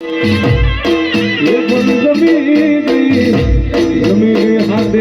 ये बंद जमीन जमीन हाथ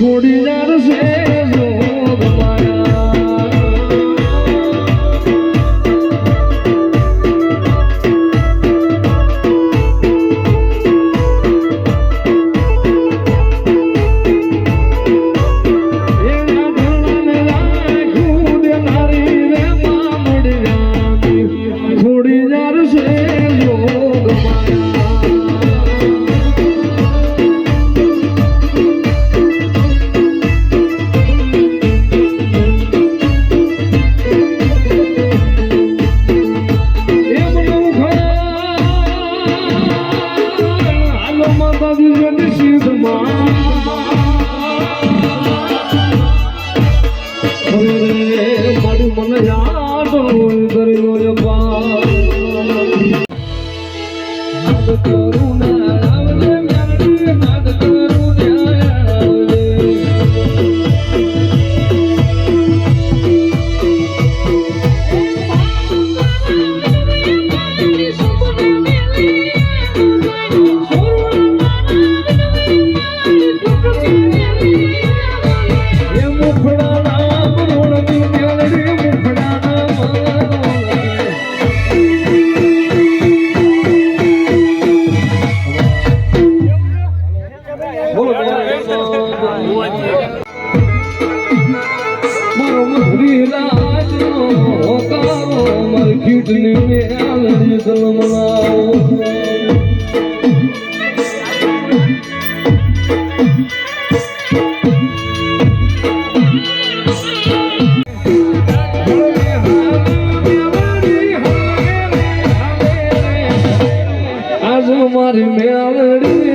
recorded at મારું મન યાદ કર્યો પા કીટની મેળવી મારી મેળડી